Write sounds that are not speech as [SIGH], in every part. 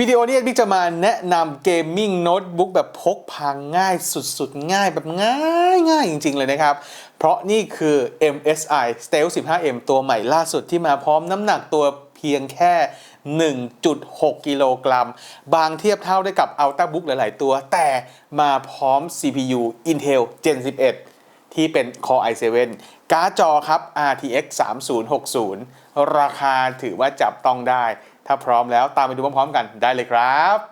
วิดีโอนี้บิ๊กจะมาแนะนำเกมมิ่งโน้ตบุ๊กแบบพกพาง่ายสุดๆ ง่ายแบบง่ายง่ายจริง ๆ เลยนะครับ เพราะนี่คือ MSI Stealth 15M ตัวใหม่ล่าสุดที่มาพร้อมน้ำหนักตัวเพียงแค่ 1.6 กิโลกรัม บางเทียบเท่าได้กับ Ultrabook หลาย ๆ ตัว แต่มาพร้อม CPU Intel Gen 11 ที่เป็น Core i7 การ์ดจอครับ RTX 3060 ราคาถือว่าจับต้องได้ ถ้าพร้อมแล้วตามไปดูพร้อมๆกันได้เลยครับ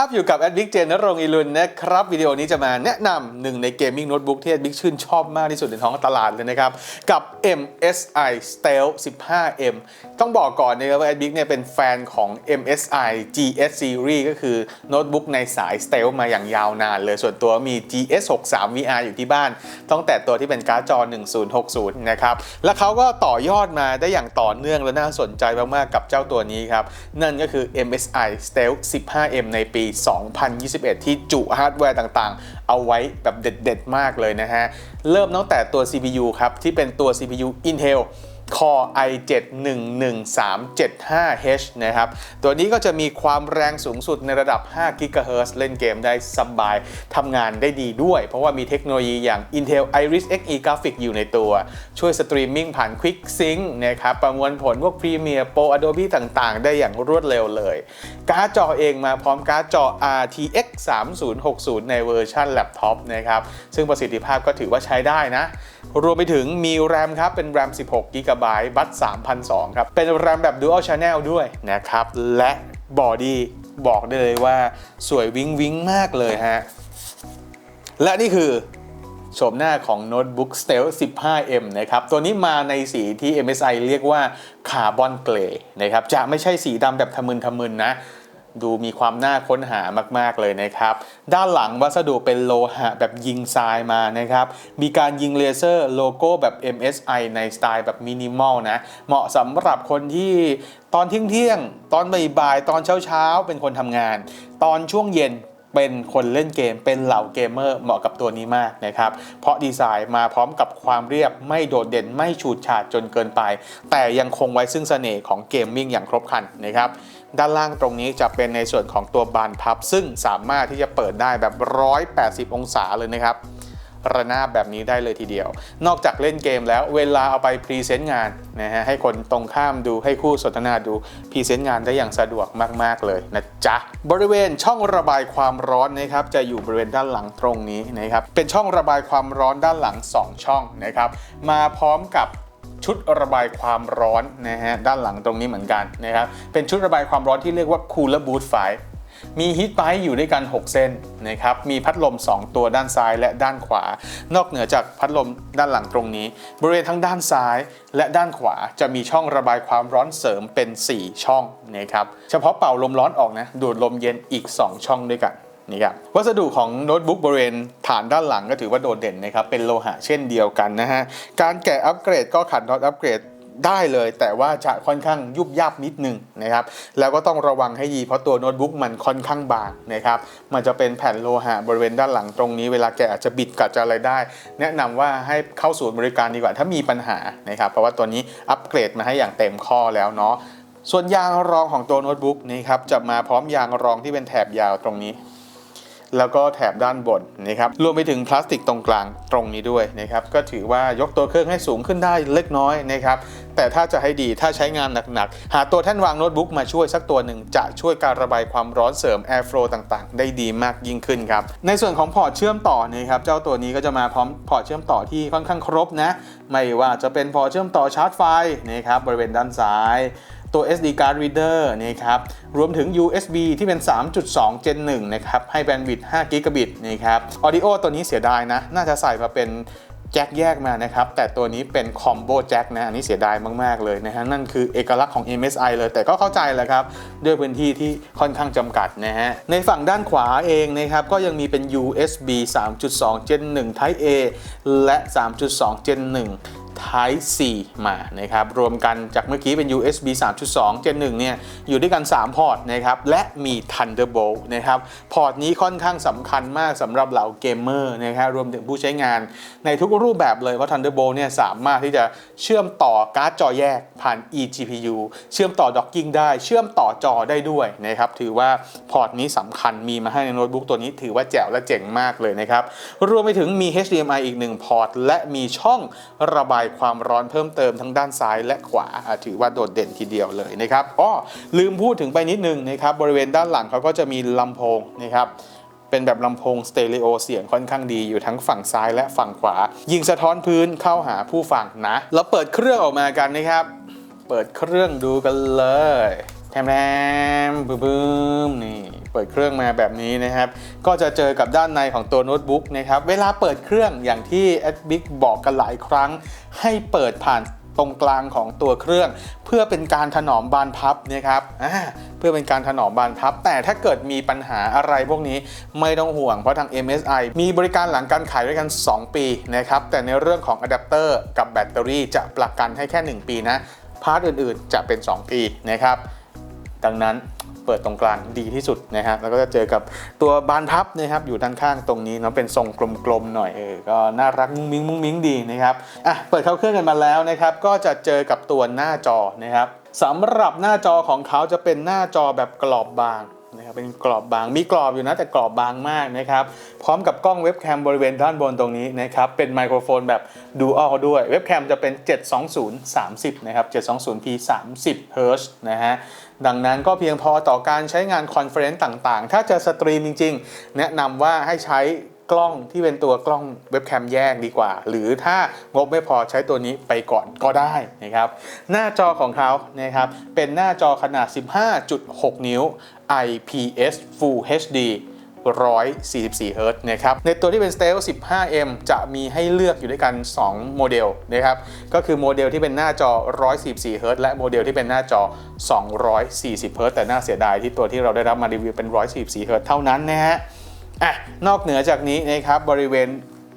ครับอยู่กับแอดบิ๊กเจนนรงอีลุนนะครับวิดีโอนี้จะมาแนะนำหนึ่งในเกมมิ่งโน้ตบุ๊กที่แอดบิ๊กชื่นชอบมากที่สุดในท้องตลาดเลยนะครับ กับ MSI Stealth 15M ต้องบอกก่อนนะครับว่าแอดบิ๊กเนี่ยเป็นแฟนของ MSI GS Series ก็คือโน้ตบุ๊กในสาย Stealth มาอย่างยาวนานเลยส่วนตัวมี GS 63 VR อยู่ที่บ้านตั้งแต่ตัวที่เป็นการ์ดจอ 1060 นะครับ แล้วเขาก็ต่อยอดมาได้อย่างต่อเนื่องและน่าสนใจมากๆกับเจ้าตัวนี้ครับนั่นก็คือ MSI Stealth 15M ในปี2021 ที่จุฮาร์ดแวร์ต่างๆ เอาไว้แบบเด็ดๆ มากเลยนะฮะ เริ่มตั้งแต่ตัว CPU ครับ ที่เป็นตัว CPU Intel Core i7 11375H นะครับ ตัวนี้ก็จะมีความแรงสูงสุดในระดับ 5 GHz เล่นเกมได้สบาย ทำงานได้ดีด้วย เพราะว่ามีเทคโนโลยีอย่าง Intel Iris Xe Graphics อยู่ในตัว ช่วยสตรีมมิ่งผ่าน Quick Sync นะครับ ประมวลผลพวก Premiere Pro Adobe ต่างๆ ได้อย่างรวดเร็วเลย การ์ดจอเองมาพร้อมการ์ดจอ RTX 3060 ในเวอร์ชันแล็ปท็อปนะครับ ซึ่งประสิทธิภาพก็ถือว่าใช้ได้นะรวมไปถึงมีแรมครับ เป็นแรม 16 g b บัต3,002ครับ เป็นแรมแบบ Dual Channel ด้วยนะครับ และบอดี้บอกได้เลยว่าสวยวิงวิงมากเลยฮะ และนี่คือโฉมหน้าของโน้ตบุ๊ก Stealth 15M นะครับ ตัวนี้มาในสีที่ MSI เรียกว่าคาร์บอนเกรย์นะครับ จะไม่ใช่สีดำแบบทะมึนทะมึนนะ ดูมีความน่าค้นหามากๆเลยนะครับ ด้านหลังวัสดุเป็นโลหะแบบยิงทรายมานะครับ มีการยิงเลเซอร์โลโก้แบบ MSI ในสไตล์แบบมินิมอลนะ เหมาะสำหรับคนที่ตอนเที่ยงๆตอนบ่ายๆ ตอนเช้าๆ เป็นคนทำงาน ตอนช่วงเย็น เป็นคนเล่นเกมเป็นเหล่าเกมเมอร์เหมาะกับตัวนี้มากนะครับเพราะดีไซน์มาพร้อมกับความเรียบไม่โดดเด่นไม่ฉูดฉาดจนเกินไป แต่ยังคงไว้ซึ่งเสน่ห์ของเกมมิ่งอย่างครบครันนะครับด้านล่างตรงนี้จะเป็นในส่วนของตัวบานพับ ซึ่งสามารถที่จะเปิดได้แบบ 180 องศาเลยนะครับ ระนาบแบบนี้ได้เลยทีเดียว นอกจากเล่นเกมแล้วเวลาเอาไปพรีเซนต์งานนะฮะให้คนตรงข้ามดูให้คู่สนทนาดูพรีเซนต์งานได้อย่างสะดวกมาก ๆ เลยนะจ๊ะ บริเวณช่องระบายความร้อนนะครับจะอยู่บริเวณด้านหลังตรงนี้นะครับเป็นช่องระบายความร้อนด้านหลัง 2 ช่องนะครับมาพร้อมกับชุดระบายความร้อนนะฮะด้านหลังตรงนี้เหมือนกันนะครับเป็นชุดระบายความร้อนที่เรียกว่า Cooler Boot 5 มีฮีทไ i อยู่ด้วยกัน 6 เส้นนะครับ มีพัดลม 2 ตัวด้านซ้ายและด้านขวา นอกเหนือจากพัดลมด้านหลังตรงนี้ บริเวณทั้งด้านซ้ายและด้านขวาจะมีช่องระบายความร้อนเสริมเป็น 4 ช่องนะครับ เฉพาะเป่าลมร้อนออกนะ ดูดลมเย็นอีก 2 ช่องด้วยกันนี่ครับวัสดุของโน้ตบุ๊กบริเวณฐานด้านหลังก็ถือว่าโดดเด่นนะครับ เป็นโลหะเช่นเดียวกันนะฮะ การแกะอัปเกรดก็ขัดน็อตอัปเกรด ได้เลย แต่ว่าจะค่อนข้างยุบยับนิดนึงนะครับแล้วก็ต้องระวังให้ดีเพราะตัวโน้ตบุ๊กมันค่อนข้างบางนะครับมันจะเป็นแผ่นโลหะบริเวณด้านหลังตรงนี้เวลาแกอาจจะบิดกัดจะอะไรได้ แนะนำว่าให้เข้าศูนย์บริการดีกว่าถ้ามีปัญหานะครับเพราะว่าตัวนี้อัปเกรดมาให้อย่างเต็มข้อแล้วเนาะส่วนยางรองของตัวโน้ตบุ๊กนี่ครับจะมาพร้อมยางรองที่เป็นแถบยาวตรงนี้ แล้วก็แถบด้านบนนะครับรวมไปถึงพลาสติกตรงกลางตรงนี้ด้วยนะครับก็ถือว่ายกตัวเครื่องให้สูงขึ้นได้เล็กน้อยนะครับแต่ถ้าจะให้ดีถ้าใช้งานหนักๆ หาตัวแท่นวางโน้ตบุ๊กมาช่วยสักตัวหนึ่งจะช่วยการระบายความร้อนเสริม Airflow ต่างๆ ได้ดีมากยิ่งขึ้นครับในส่วนของพอร์ตเชื่อมต่อนะครับเจ้าตัวนี้ก็จะมาพร้อมพอร์ตเชื่อมต่อที่ค่อนข้างครบนะไม่ว่าจะเป็นพอร์ตเชื่อมต่อชาร์จไฟนะครับบริเวณด้านซ้าย ตัว SD card reader นะครับ รวมถึง USB ที่เป็น 3.2 Gen 1นะครับ ให้แบนด์วิดต์5 g b นะครับ Audio ตัวนี้เสียดายนะ น่าจะใส่มาเป็นแจ็คแยกมานะครับ แต่ตัวนี้เป็นคอมโบแจ็คนะ อันนี้เสียดายมาก ๆ เลยนะฮะ นั่นคือเอกลักษณ์ของ MSI เลย แต่ก็เข้าใจแหละครับ ด้วยพื้นที่ที่ค่อนข้างจำกัดนะฮะ ในฝั่งด้านขวาเองนะครับ ก็ยังมีเป็น USB 3.2 Gen 1 Type A และ 3.2 Gen 1 Type C มานะครับรวมกันจากเมื่อกี้เป็น USB 3.2 Gen 1เนี่ยอยู่ด้วยกัน 3 พอร์ตนะครับและมี Thunderbolt นะครับพอร์ตนี้ค่อนข้างสำคัญมากสำหรับเหล่าเกมเมอร์นะครับรวมถึงผู้ใช้งานในทุกรูปแบบเลยเพราะ Thunderbolt เนี่ยสามารถที่จะเชื่อมต่อการ์ดจอแยกผ่าน eGPU เชื่อมต่อ docking ได้ เชื่อมต่อจอได้ด้วยนะครับถือว่าพอร์ตนี้สำคัญมีมาให้ในโน้ตบุ๊กตัวนี้ถือว่าแจ๋วและเจ๋งมากเลยนะครับรวมไปถึงมี HDMI อีกหนึ่งพอร์ตและมีช่องระบายความร้อนเพิ่มเติมทั้งด้านซ้ายและขวาถือว่าโดดเด่นทีเดียวเลยนะครับอ้อลืมพูดถึงไปนิดนึงนะครับบริเวณด้านหลังเขาก็จะมีลำโพงนะครับเป็นแบบลำโพงสเตอริโอเสียงค่อนข้างดีอยู่ทั้งฝั่งซ้ายและฝั่งขวา ยิงสะท้อนพื้นเข้าหาผู้ฟังนะ แล้วเปิดเครื่องออกมากันนะครับ เปิดเครื่องดูกันเลยแทมแทมบึ้มบึ้มนี่ เปิดเครื่องมาแบบนี้นะครับ ก็จะเจอกับด้านในของตัวโน้ตบุ๊กนะครับ เวลาเปิดเครื่องอย่างที่แอดบิ๊กบอกกันหลายครั้ง ให้เปิดผ่านตรงกลางของตัวเครื่อง เพื่อเป็นการถนอมบานพับนะครับเพื่อเป็นการถนอมบานพับ แต่ถ้าเกิดมีปัญหาอะไรพวกนี้ไม่ต้องห่วงเพราะทาง MSI มีบริการหลังการขายด้วยกัน 2 ปีนะครับแต่ในเรื่องของอะแดปเตอร์กับแบตเตอรี่จะประกันให้แค่ 1 ปีนะพาร์ทอื่นๆจะเป็น 2 ปีนะครับดังนั้น เปิดตรงกลางดีที่สุดนะครับแล้วก็จะเจอกับตัวบานพับนะครับอยู่ด้านข้างตรงนี้เนาะเป็นทรงกลมๆหน่อยเออก็น่ารักมุ้งมิ้งมุ้งมิ้งดีนะครับอะเปิดเข้าเครื่องกันมาแล้วนะครับก็จะเจอกับตัวหน้าจอนะครับสำหรับหน้าจอของเขาจะเป็นหน้าจอแบบกรอบบาง นะครับเป็นกรอบบางมีกรอบอยู่นะแต่กรอบบางมากนะครับพร้อมกับกล้องเว็บแคมบริเวณด้านบนตรงนี้นะครับเป็นไมโครโฟนแบบดูอัลด้วยเว็บแคมจะเป็น 720 30 นะครับ 720p 30 Hz นะฮะดังนั้นก็เพียงพอต่อการใช้งานคอนเฟอเรนซ์ต่างๆ ถ้าจะสตรีมจริง ๆ แนะนำว่าให้ใช้ กล้องที่เป็นตัวกล้องเว็บแคมแยกดีกว่า หรือถ้างบไม่พอใช้ตัวนี้ไปก่อนก็ได้นะครับ หน้าจอของเขานะครับเป็นหน้าจอขนาด 15.6 นิ้ว IPS Full HD 144เฮิรตซ์นะครับ ในตัวที่เป็น Stealth 15M จะมีให้เลือกอยู่ด้วยกัน 2 โมเดลนะครับ ก็คือโมเดลที่เป็นหน้าจอ 144เฮิรตซ์และโมเดลที่เป็นหน้าจอ 240เฮิรตซ์แต่น่าเสียดายที่ตัวที่เราได้รับมารีวิวเป็น 144เฮิรตซ์เท่านั้นนะฮะ อะนอกเหนือจากนี้นะครับบริเวณ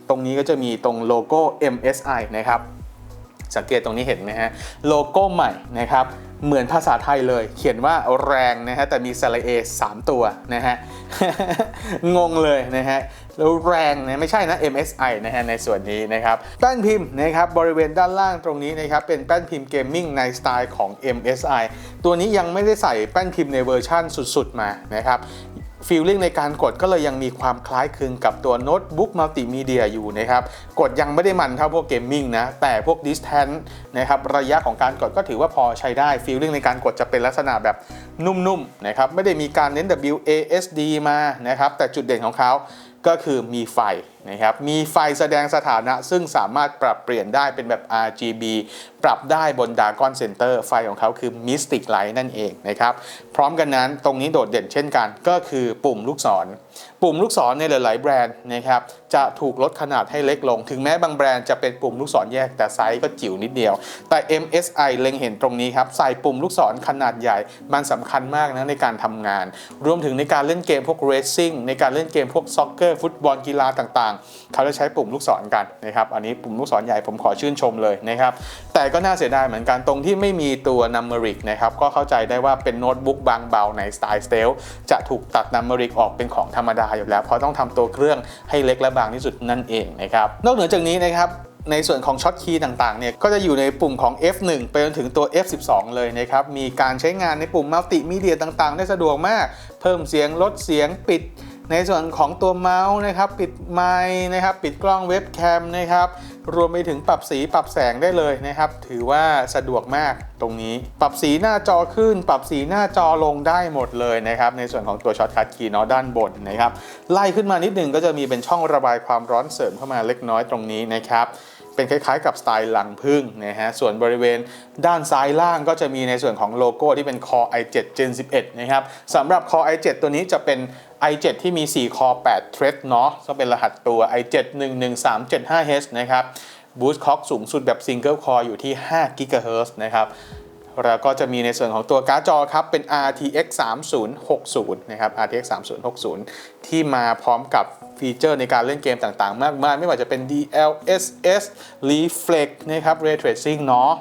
ตรงนี้ก็จะมีตรงโลโก้ MSI นะครับสังเกตตรงนี้เห็นไหมฮะโลโก้ใหม่นะครับเหมือนภาษาไทยเลย เขียนว่าแรงนะฮะแต่มีสระเอ3ตัวนะฮะงงเลยนะฮะแล้วแรงนะไม่ใช่นะ MSI นะฮะในส่วนนี้นะครับแป้นพิมพ์นะครับบริเวณด้านล่างตรงนี้นะครับเป็นแป้นพิมพ์เกมมิ่งในสไตล์ของ MSI ตัวนี้ยังไม่ได้ใส่แป้นพิมพ์ในเวอร์ชั่นสุด ๆ มานะครับ ฟีลลิ่งในการกดก็เลยยังมีความคล้ายคลึงกับตัวโน้ตบุ๊กมัลติมีเดียอยู่นะครับ กดยังไม่ได้มันเท่าพวกเกมมิ่งนะ แต่พวกดิสแทนนะครับระยะของการกดก็ถือว่าพอใช้ได้ฟีลลิ่งในการกดจะเป็นลักษณะแบบนุ่มๆนะครับไม่ได้มีการเน้น WASD มานะครับแต่จุดเด่นของเขา ก็คือมีไฟนะครับ มีไฟแสดงสถานะ ซึ่งสามารถปรับเปลี่ยนได้เป็นแบบ RGB ปรับได้บน Dragon Center ไฟของเขาคือ Mystic Light นั่นเองนะครับ พร้อมกันนั้นตรงนี้โดดเด่นเช่นกัน ก็คือปุ่มลูกศร ปุ่มลูกศรในหลาย ๆ แบรนด์นะครับ จะถูกลดขนาดให้เล็กลง ถึงแม้บางแบรนด์จะเป็นปุ่มลูกศรแยกแต่ไซส์ก็จิ๋วนิดเดียว แต่ MSI เล็งเห็นตรงนี้ครับ ใส่ปุ่มลูกศรขนาดใหญ่ มันสำคัญมากนะในการทำงาน รวมถึงในการเล่นเกมพวก racing ในการเล่นเกมพวกซ็อกเกอร์ฟุตบอลกีฬาต่างๆ เขาจะใช้ปุ่มลูกศรกันนะครับ อันนี้ปุ่มลูกศรใหญ่ผมขอชื่นชมเลยนะครับ แต่ก็น่าเสียดายเหมือนกันตรงที่ไม่มีตัว numeric นะครับ ก็เข้าใจได้ว่าเป็นโน้ตบุ๊กบางเบาในสไตล์ stealth จะถูกตัด numeric ออกเป็นของธรรมดาอยู่แล้ว เพราะต้องทำตัวเครื่องให้เล็กและบางที่สุดนั่นเองนะครับ นอกเหนือจากนี้นะครับในส่วนของช็อตคีย์ต่างๆ เนี่ย ก็จะอยู่ในปุ่มของ F1 ไปจนถึงตัว F12 เลยนะครับ มีการใช้งานในปุ่มมัลติมีเดียต่างๆ ได้สะดวกมาก เพิ่มเสียงลดเสียงปิด ในส่วนของตัวเมาส์นะครับ ปิดไมค์นะครับ ปิดกล้องเว็บแคมนะครับ รวมไปถึงปรับสีปรับแสงได้เลยนะครับ ถือว่าสะดวกมากตรงนี้ ปรับสีหน้าจอขึ้น ปรับสีหน้าจอลงได้หมดเลยนะครับ ในส่วนของตัวช็อตคัทคีย์เนาะด้านบนนะครับ ไล่ขึ้นมานิดหนึงก็จะมีเป็นช่องระบายความร้อนเสริมเข้ามาเล็กน้อยตรงนี้นะครับ เป็นคล้ายๆ กับสไตล์หลังพึ่งนะฮะส่วนบริเวณด้านซ้ายล่างก็จะมีในส่วนของโลโก้ที่เป็น Core i7 Gen 11 นะครับสำหรับ Core i7 ตัวนี้จะเป็น i7 ที่มี 4 Core 8 Thread เนาะก็เป็นรหัสตัว i7 11375H นะครับ Boost Clock สูงสุดแบบ Single Core อยู่ที่ 5 GHz นะครับแล้วก็จะมีในส่วนของตัวการ์ดจอครับเป็น RTX 3060 นะครับ RTX 3060 ที่มาพร้อมกับ ฟีเจอร์ในการเล่นเกมต่างๆ มากมาย ไม่ว่าจะเป็น DLSS Reflex นะครับ Ray Tracing เนาะ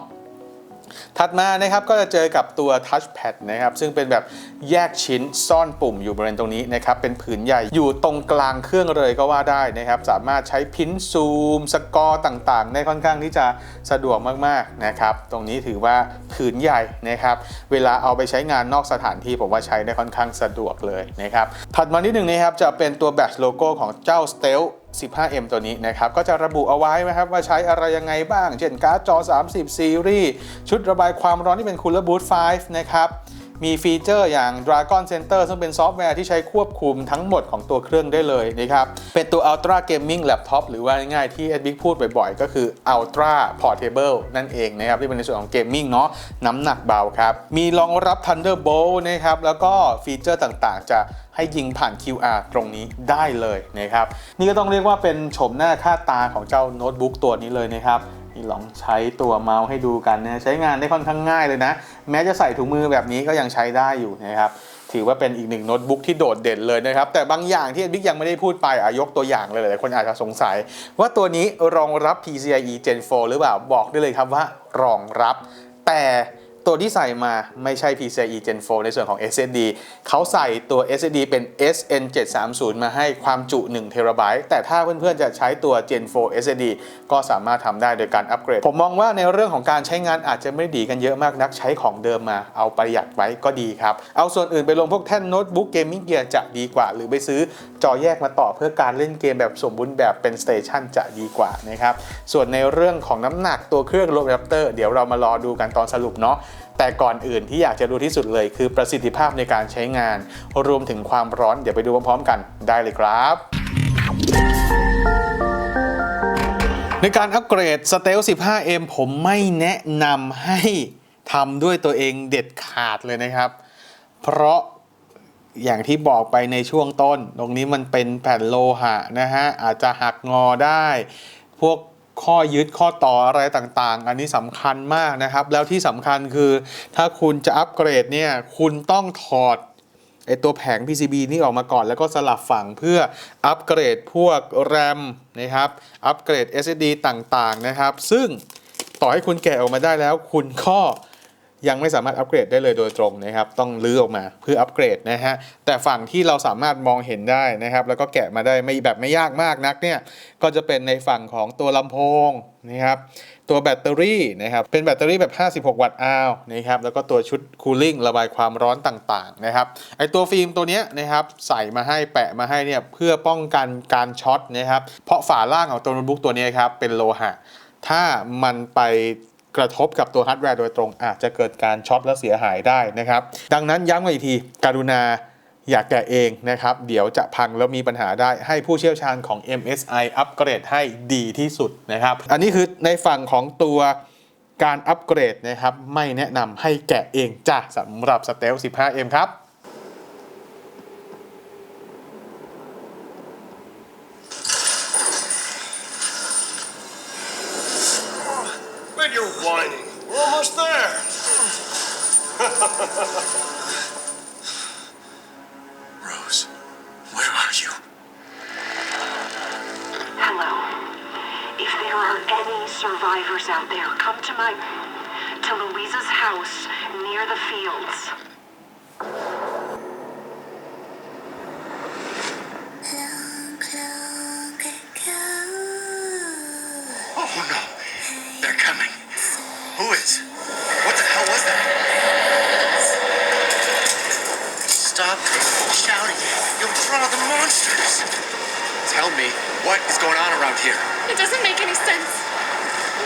ถัดมานะครับก็จะเจอกับตัว Touchpad นะครับซึ่งเป็นแบบแยกชิ้นซ่อนปุ่มอยู่บริเวณตรงนี้นะครับเป็นผืนใหญ่อยู่ตรงกลางเครื่องเลยก็ว่าได้นะครับสามารถใช้พินซูม สกอร์ต่างๆ ได้ค่อนข้างที่จะสะดวกมากๆนะครับตรงนี้ถือว่าผืนใหญ่นะครับเวลาเอาไปใช้งานนอกสถานที่ผมว่าใช้ได้ค่อนข้างสะดวกเลยนะครับถัดมานิดหนึ่งนะครับจะเป็นตัวแบตโลโก้ของเจ้า Stealth 15M ตัวนี้นะครับ ก็จะระบุเอาไว้นะครับว่าใช้อะไรยังไงบ้าง เช่นการ์ดจอ 30 ซีรีส์ ชุดระบายความร้อนที่เป็น Cooler Boot 5 นะครับ มีฟีเจอร์อย่าง Dragon Center ซึ่งเป็นซอฟต์แวร์ที่ใช้ควบคุมทั้งหมดของตัวเครื่องได้เลยนะครับ เป็นตัว Ultra Gaming Laptop หรือว่าง่ายๆที่ e d b i g พูดบ่อยๆ ก็คือ Ultra Portable นั่นเองนะครับ ที่เป็นในส่วนของเกมมิ่งเนาะน้ำหนักเบาครับ มีรองรับ Thunderbolt นะครับ แล้วก็ฟีเจอร์ต่างๆ จะให้ยิงผ่าน QR ตรงนี้ได้เลยนะครับ นี่ก็ต้องเรียกว่าเป็นโฉมหน้าค่าตาของเจ้าโน้ตบุ๊กตัวนี้เลยนะครับ นี่ลองใช้ตัวเมาส์ให้ดูกันนะใช้งานได้ค่อนข้างง่ายเลยนะ แม้จะใส่ถุงมือแบบนี้ก็ยังใช้ได้อยู่นะครับถือว่าเป็นอีกหนึ่งโน้ตบุ๊กที่โดดเด่นเลยนะครับ แต่บางอย่างที่บิ๊กยังไม่ได้พูดไปอายกตัวอย่างเลยหลายคนอาจจะสงสัย ว่าตัวนี้รองรับ PCIe Gen 4 หรือเปล่าบอกได้เลยครับว่ารองรับแต่ ตัวที่ใส่มาไม่ใช่ PCIe Gen 4 ในส่วนของ SSD เขาใส่ตัว SSD เป็น SN730 มาให้ความจุ1 t b แต่ถ้าเพื่อนๆ จะใช้ตัว Gen 4 SSD ก็สามารถทำได้โดยการอัปเกรด ผมมองว่าในเรื่องของการใช้งานอาจจะไม่ดีกันเยอะมากนักใช้ของเดิมมาเอาประหยัดไว้ก็ดีครับ เอาส่วนอื่นไปลงพวกแท่นโน้ตบุ๊กเกมมิ่งเกียร์จะดีกว่า หรือไปซื้อจอแยกมาต่อเพื่อการเล่นเกมแบบสมบูรณ์แบบเป็นสเตชันจะดีกว่านะครับส่วนในเรื่องของน้ำหนักตัวเครื่องโรบแรปเตอร์เดี๋ยวเรามารอดูกันตอนสรุปเนาะแต่ก่อนอื่นที่อยากจะดูที่สุดเลย คือประสิทธิภาพในการใช้งาน รวมถึงความร้อน เดี๋ยวไปดูพร้อมๆกันได้เลยครับในการอัปเกรด Stealth 15M ผมไม่แนะนำให้ทำด้วยตัวเองเด็ดขาดเลยนะครับ เพราะอย่างที่บอกไปในช่วงต้น ตรงนี้มันเป็นแผ่นโลหะนะฮะ อาจจะหักงอได้ พวก ข้อยึดข้อต่ออะไรต่างๆ อันนี้สำคัญมากนะครับ แล้วที่สำคัญคือถ้าคุณจะอัปเกรดเนี่ยคุณต้องถอดไอตัวแผง PCB นี่ออกมาก่อนแล้วก็สลับฝั่งเพื่ออัปเกรดพวก RAM นะครับ อัปเกรด SSD ต่างๆนะครับ ซึ่งต่อให้คุณแกะออกมาได้แล้วคุณก็ ยังไม่สามารถอัปเกรดได้เลยโดยตรงนะครับ ต้องลื้อออกมาเพื่ออัปเกรดนะฮะ แต่ฝั่งที่เราสามารถมองเห็นได้นะครับ แล้วก็แกะมาได้ไม่แบบไม่ยากมากนักเนี่ย ก็จะเป็นในฝั่งของตัวลำโพงนะครับ ตัวแบตเตอรี่นะครับ เป็นแบตเตอรี่แบบ 56 วัตต์อาวนะครับ แล้วก็ตัวชุดคูลิ่งระบายความร้อนต่างๆนะครับ ไอตัวฟิล์มตัวเนี้ยนะครับใส่มาให้แปะมาให้เนี่ยเพื่อป้องกันการช็อตนะครับ เพราะฝาล่างของตัวโน้ตบุ๊กตัวนี้ครับเป็นโลหะ ถ้ามันไป กระทบกับตัวฮาร์ดแวร์โดยตรงอาจจะเกิดการช็อตและเสียหายได้นะครับ ดังนั้นย้ำอีกทีการุณาอย่าแกะเองนะครับ เดี๋ยวจะพังแล้วมีปัญหาได้ให้ผู้เชี่ยวชาญของ MSI อัปเกรดให้ดีที่สุดนะครับ อันนี้คือในฝั่งของตัวการอัปเกรดนะครับ ไม่แนะนำให้แกะเองจ้ะสำหรับ s t e l 15M ครับ [LAUGHS] Rose, where are you? Hello. If there are any survivors out there, come to my. Doesn't make any sense.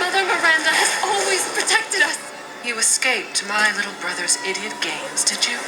Mother Miranda has always protected us. You escaped my little brother's idiot games, did you?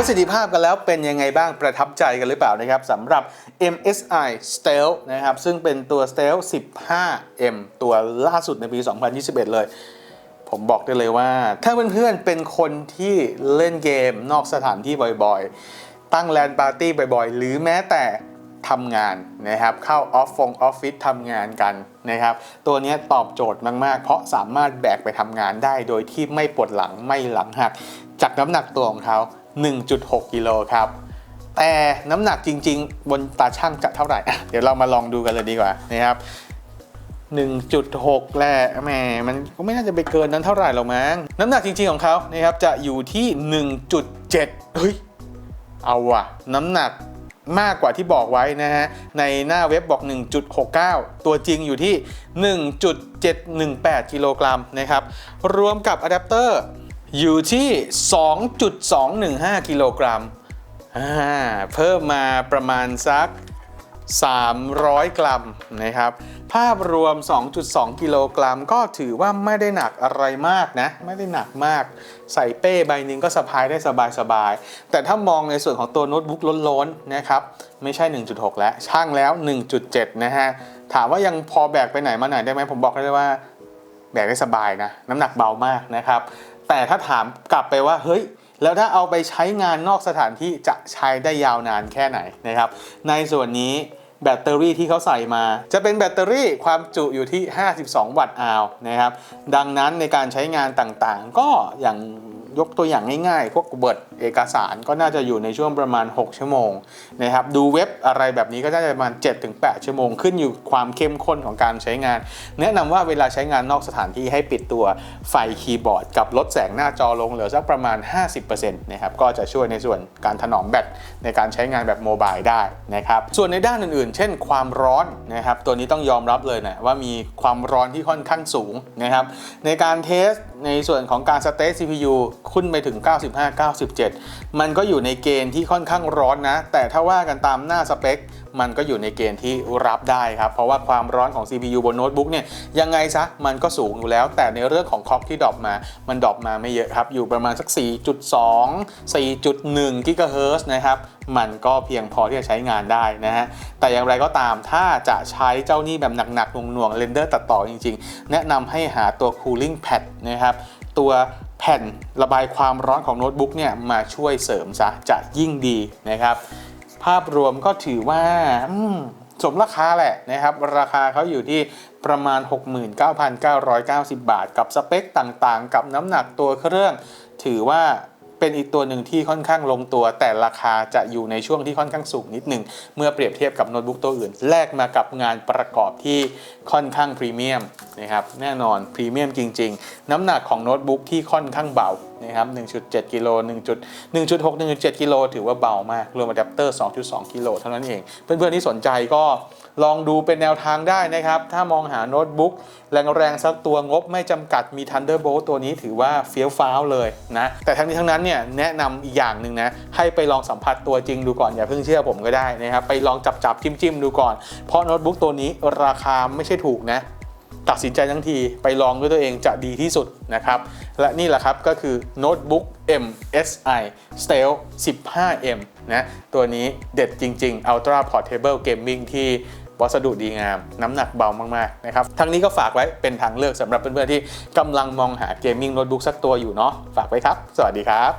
ประสิทธิภาพกันแล้วเป็นยังไงบ้างประทับใจกันหรือเปล่านะครับสำหรับ MSI Stealth นะครับซึ่งเป็นตัว Stealth 15M ตัวล่าสุดในปี 2021 เลย ผมบอกได้เลยว่า ถ้าเพื่อนๆเป็นคนที่เล่นเกมนอกสถานที่บ่อยๆ ตั้งแลนปาร์ตี้บ่อยๆ หรือแม้แต่ทำงานนะครับเข้าออฟฟงออฟฟิศทำงานกันนะครับ ตัวนี้ตอบโจทย์มาก ๆ เพราะสามารถแบกไปทำงานได้โดยที่ไม่ปวดหลังไม่หลังหักจากน้ำหนักตัวของเขา 1.6 กิโลครับ แต่น้ำหนักจริง ๆ บนตาช่างจะเท่าไหร่ เดี๋ยวเรามาลองดูกันเลยดีกว่านะครับ 1.6 แหละแหมมันก็ไม่น่าจะไปเกินนั้นเท่าไหร่หรอกมั้ง น้ำหนักจริง ๆ ของเขานะครับจะอยู่ที่ 1.7 เฮ้ย เอาว่ะ น้ำหนักมากกว่าที่บอกไว้นะฮะ ในหน้าเว็บบอก 1.69 ตัวจริงอยู่ที่ 1.718 กิโลกรัมนะครับ รวมกับอะแดปเตอร์ อยู่ที่ 2.215 กิโลกรัมเพิ่มมาประมาณสัก 300 กรัมนะครับ ภาพรวม 2.2 กิโลกรัมก็ถือว่าไม่ได้หนักอะไรมากนะ ไม่ได้หนักมาก ใส่เป้ใบหนึงก็สะพายได้สบายๆ แต่ถ้ามองในส่วนของตัวโน้ตบุ๊กล้นๆนะครับ ไม่ใช่ 1.6 แล้ว ช่างแล้ว 1.7 นะฮะ ถามว่ายังพอแบกไปไหนมาไหนได้ไหมผมบอกได้เลยว่าแบกได้สบายนะ น้ำหนักเบามากนะครับ แต่ถ้าถามกลับไปว่าเฮ้ยแล้วถ้าเอาไปใช้งานนอกสถานที่จะใช้ได้ยาวนานแค่ไหนนะครับ ในส่วนนี้แบตเตอรี่ที่เขาใส่มา จะเป็นแบตเตอรี่ความจุอยู่ที่ 52 วัตต์อาวนะครับ ดังนั้นในการใช้งานต่างๆ ก็อย่าง ยกตัวอย่างง่ายๆ พวกเบิร์ดเอกสารก็น่าจะอยู่ในช่วงประมาณ 6 ชั่วโมงนะครับ ดูเว็บอะไรแบบนี้ก็น่าจะประมาณ 7-8 ชั่วโมง ขึ้นอยู่ความเข้มข้นของการใช้งาน แนะนำว่าเวลาใช้งานนอกสถานที่ให้ปิดตัวไฟคีย์บอร์ด กับลดแสงหน้าจอลงเหลือสักประมาณ 50%นะครับ ก็จะช่วยในส่วนการถนอมแบตในการใช้งานแบบโมบายได้นะครับ ส่วนในด้านอื่นๆ เช่น ความร้อนนะครับ ตัวนี้ต้องยอมรับเลยนะว่ามีความร้อนที่ค่อนข้างสูงนะครับ ในการเทสในส่วนของการสเตท CPU ขึ้นไปถึง 95-97 มันก็อยู่ในเกณฑ์ที่ค่อนข้างร้อนนะ แต่ถ้าว่ากันตามหน้าสเปค มันก็อยู่ในเกณฑ์ที่รับได้ครับ เพราะว่าความร้อนของ CPU บนโน้ตบุ๊กเนี่ยยังไงซะมันก็สูงอยู่แล้ว แต่ในเรื่องของคล็อกที่ดรอปมา มันดรอปมาไม่เยอะครับ อยู่ประมาณสัก 4.2 4.1กิกะเฮิรตซ์นะครับมันก็เพียงพอที่จะใช้งานได้นะฮะ แต่อย่างไรก็ตามถ้าจะใช้เจ้านี่แบบหนักๆหน่วงๆเรนเดอร์ตัดต่อจริงๆ แนะนำให้หาตัว cooling pad นะครับ ตัว แผ่นระบายความร้อนของโน้ตบุ๊กเนี่ยมาช่วยเสริมซะจะยิ่งดีนะครับ ภาพรวมก็ถือว่าสมราคาแหละนะครับ ราคาเขาอยู่ที่ประมาณ 69,990 บาท กับสเปคต่างๆ กับน้ำหนักตัวเครื่อง ถือว่า เป็นอีกตัวหนึ่งที่ค่อนข้างลงตัว แต่ราคาจะอยู่ในช่วงที่ค่อนข้างสูงนิดหนึ่งเมื่อเปรียบเทียบกับโน้ตบุ๊กตัวอื่น แลกมากับงานประกอบที่ค่อนข้างพรีเมียมนะครับแน่นอนพรีเมียมจริง ๆ น้ำหนักของโน้ตบุ๊กที่ค่อนข้างเบานะครับ1.7กิโล1.1.6 1.7กิโลถือว่าเบามากรวมอะแดปเตอร์2.2กิโลเท่านั้นเอง เพื่อนๆที่สนใจก็ ลองดูเป็นแนวทางได้นะครับ ถ้ามองหาโน้ตบุ๊กแรงๆสักตัวงบไม่จำกัดมี Thunderbolt ตัวนี้ถือว่าเฟี้ยวฟ้าวเลยนะ แต่ทั้งนี้ทั้งนั้นเนี่ยแนะนำอีกอย่างหนึ่งนะ ให้ไปลองสัมผัสตัวจริงดูก่อนอย่าเพิ่งเชื่อผมก็ได้นะครับ ไปลองจับจับจิ้มจิ้มๆดูก่อน เพราะโน้ตบุ๊กตัวนี้ราคาไม่ใช่ถูกนะตัดสินใจทั้งทีไปลองด้วยตัวเองจะดีที่สุดนะครับ และนี่แหละครับก็คือโน้ตบุ๊ก MSI Stealth 15M นะ ตัวนี้เด็ดจริง ๆ Ultra Portable Gaming ที่ วัสดุดีงาม น้ำหนักเบามากๆนะครับทั้งนี้ก็ฝากไว้เป็นทางเลือกสำหรับเพื่อนๆที่กำลังมองหาเกมมิ่งโน้ตบุ๊กสักตัวอยู่เนาะฝากไว้ครับ สวัสดีครับ